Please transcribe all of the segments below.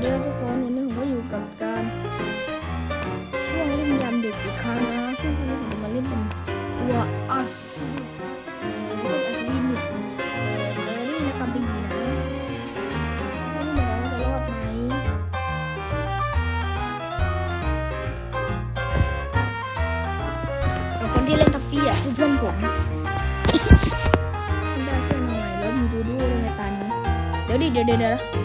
เดีครับทุกคนวันนี้ผมก็อยู่กับการช่วงเล่นยำเด็กอีกครั้งนะซึ่งวันนี้ผมจะมาเล่นเป็นตัวอัสเอ่อเล่นอัศวินเนี่ยเจอรี่และกระบี่นะไม่รู้เหมือนกันว่าจะรอดไหมแต่คนที่เล่นทัฟฟี่อะคือเพื่อนผมได้เพื่อนมาใหม่แล้วมีดูดูด้วยในตานี้เดี๋ยวดิเดี๋ยวเดี๋ยว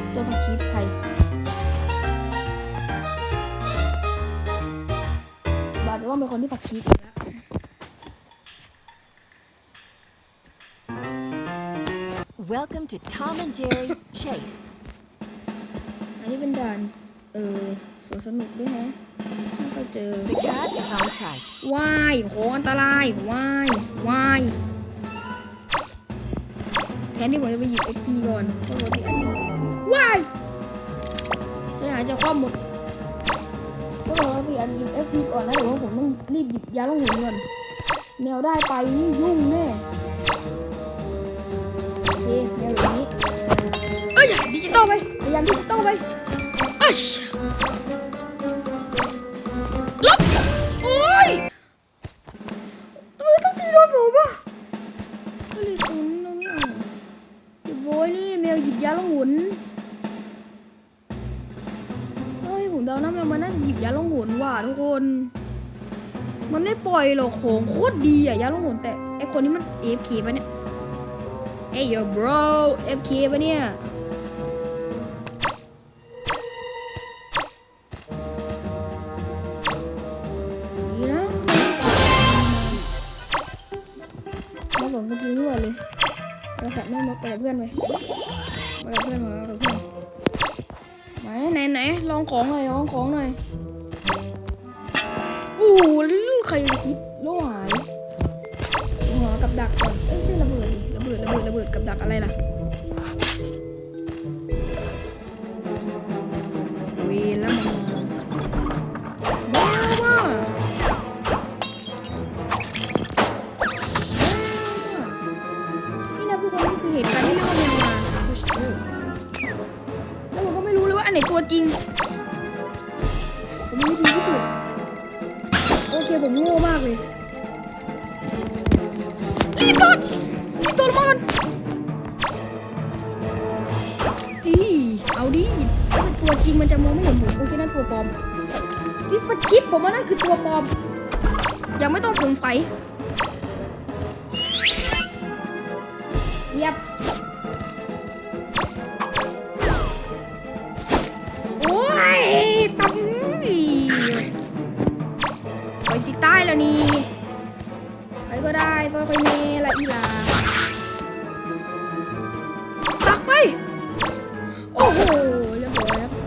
คนที่ผักชีอีกแล้ว Welcome to Tom and Jerry Chase. อันนี้เป็นด่านเออสวนสนุกด้วยฮะไม่เคยเจอ The cat is on site. ว่ายโหอันตรายว่ายว่ายแทนที่ผมจะไปหยิบ XP ก่อนก็รถที่อันนี้ว่ายจะหายจะคว่ำหมด ก็รอที่อันหยิบ XP ก่อนนะเดี๋ยวว่าผมต้องรีบหยิบยาลงหุ่นก่อนแมวได้ไปนี่ยุ่งแน่โอเคแมวอยู่นี้เอ้ยดิจิตอลไปพยายามดิจิตอลไปอัช เดานมันน่าจะหยิบยาล่องหนว่ะทุกคน มันไม่ปล่อยหรอกของโคตรดีอะยาล่องหนแต่ไอคนนี้มัน AFK ปะเนี่ยเอ้ย yo bro AFK ปะเนี่ยดีนะมาหลงกันทีรั่วเลยเราแถบแม่มดไปกับเพื่อนไปไปกับเพื่อนมากับเพื่อน ไหนไหนไหนลองของหน่อยลองของหน่อยโอู้หูใครคิดโล่หายหัวกับดักก่อนเอ้ยไม่ใช่ระเบิดดิระเบิดระเบิดระเบิดกับดักอะไรล่ะ ไหนตัวจริง ผมมีวิธีพิสูจน์โอเคผมโง่มากเลยรีบก่อนรีบตัวลงมาก่อนดีเอาดิถ้าเป็นตัวจริงมันจะมองไม่เห็นผมโอเคนั่นตัวปลอมที่ประชิดผมว่านั่นคือตัวปลอมยังไม่ต้องสงสัย แล้วนี่ไปก็ได้ก็ไปเมละอีลาตักไป โอ้โหเรียบร้อยแล้วตัว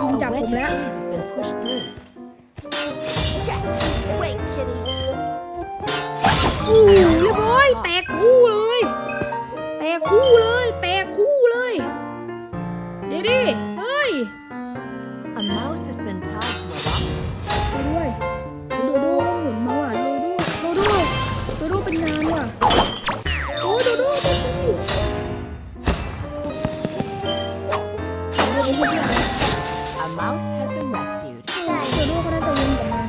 จริง The จับผมแล้ว mouse has been rescued. โดโดก็น่าจะวนกลับมา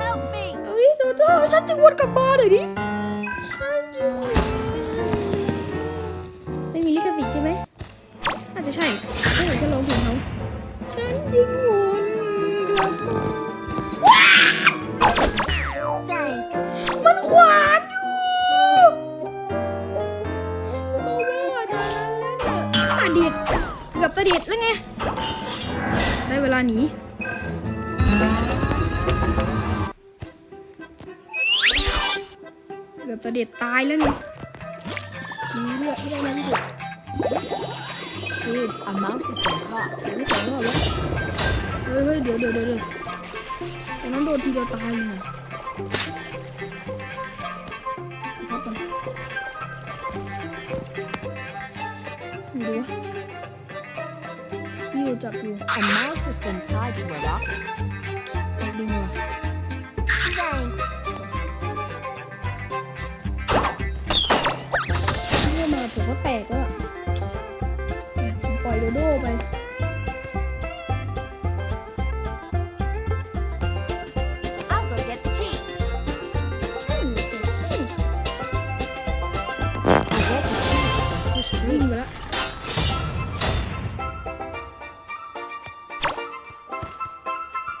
Help me! เอ้ยโดโดฉันจึงวนกลับมาหน่อยดิฉันจึงวนไม่มีลิขสิทธิ์ใช่ไหมอาจจะใช่ไม่เหมือนจะร้องเพลงเขาฉันจึงวนกลับมา Thanks. มันขวานอยู่เขาว่าจะแล้วเนี่ยสะดิดเกือบสะดิดแล้วไง ได้เวลาหนีเกือบสะดิดตายแล้วไงมีเลือดไม่ได้นะพี่เด็กเฮ้ย A mouse has been caught. เดี๋ยวไม่สองรอบแล้วเฮ้ยเฮ้ยเดี๋ยวเดี๋ยวเดี๋ยวตอนนั้นโดนทีเดียวตายเลยไงครับไปดูวะพี่เราจับอยู่ A mouse has been tied to a rock. แตกดึงว่ะ Thanks. เมื่อมาผมก็แตกแล้วอะผมปล่อยโดโด้ไป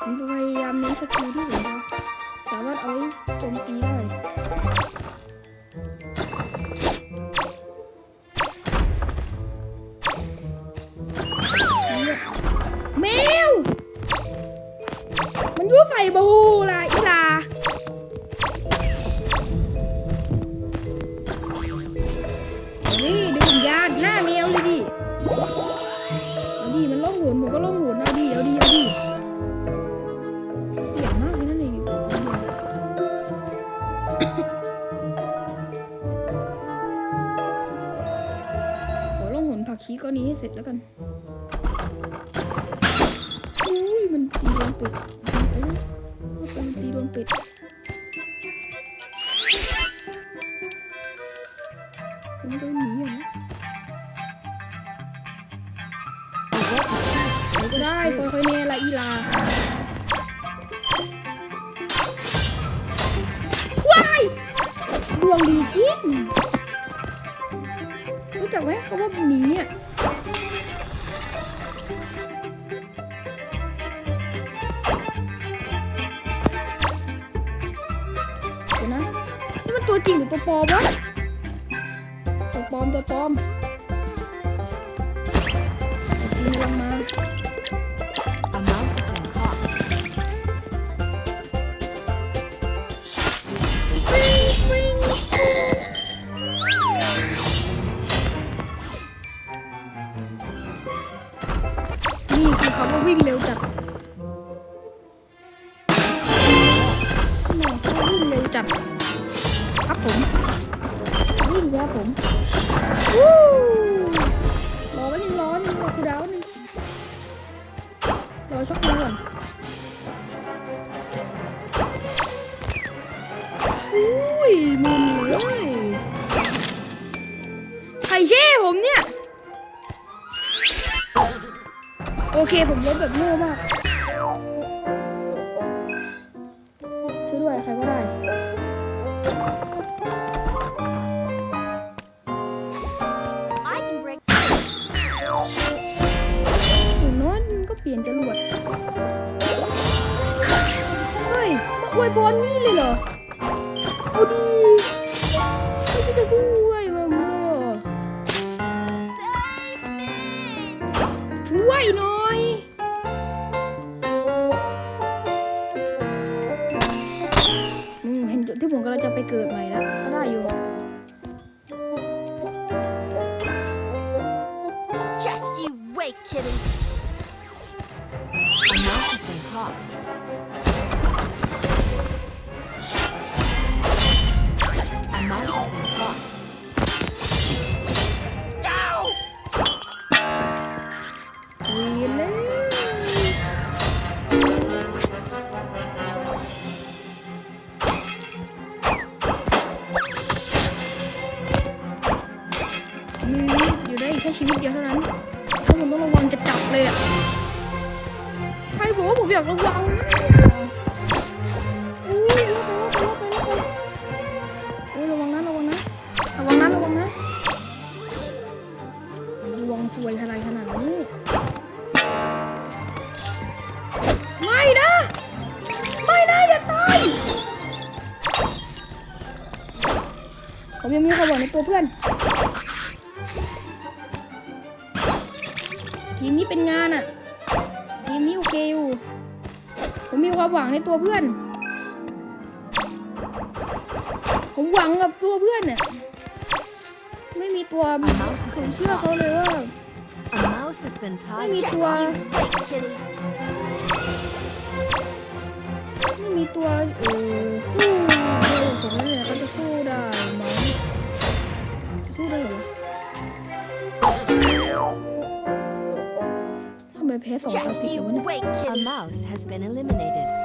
ผมพยายามเน้นสกิลที่ผมจะสามารถเอาไว้โจมตีได้ ชีก้อนนี้ให้เสร็จแล้วกันอุ้ยมันตีโดนเป็ดตีไปนะว่าไปมันตีโดนเป็ดผมจะหนีอะนะได้ฟอยคอยเนละอีลาว้ายดวงดีจริง จักไหมเขาว่าหนีอะเดี๋ยวนะนี่มันตัวจริงหรือตัวปลอมวะตัวปลอมตัวปลอมตัวจริงลงมา ผมวิ่งครับผมวู้รอไว้หนึ่งร้อหนึ่งรอคูดาวหนึ่งรอช็อกนี้ก่อนอุ้ยมึนเลยใครเช่ผมเนี่ย โอเคผมลบแบบโง่มาก ยนจรวด เฮ้ย มาอวยพรนี่เลยเหรอ เอาดีไม่ใช่จะพูดอวยมาเมื่ช่วยหน่อย อืม เห็นจุดที่ผมกำลังจะไปเกิดใหม่แล้ว ก็ได้อยู่ อยู่ได้อีกแค่ชีวิตเดียวเท่านั้นถ้าผมต้องระวังจะจับเลยอะใครบอกว่าผมอยากระวังอุ้ยไปแล้วไปแล้วไปแล้วเฮ้ระวังนะระวังนะระวังนะระวังนะระวังสวยอะไรขนาดนี้ ไม่นะ ไม่นะอย่าตาย ผมยังมีความหวังในตัวเพื่อน ทีมนี้เป็นงานอะทีมนี้โอเคอยู่ผมมีความหวังในตัวเพื่อน ผมหวังกับตัวเพื่อนน่ไม่มีตัวผมเชื่อเขาเลยว่า A mouse has been tied. Maybe Just to, uh, you wait, kitty. ไม่มีตัวเออสู้เร็วผมนั่นแหละเขาจะ ทำไมแพ้สองตา Just ติด you เลยวะเนี่ย wait, kitty. A mouse has been eliminated.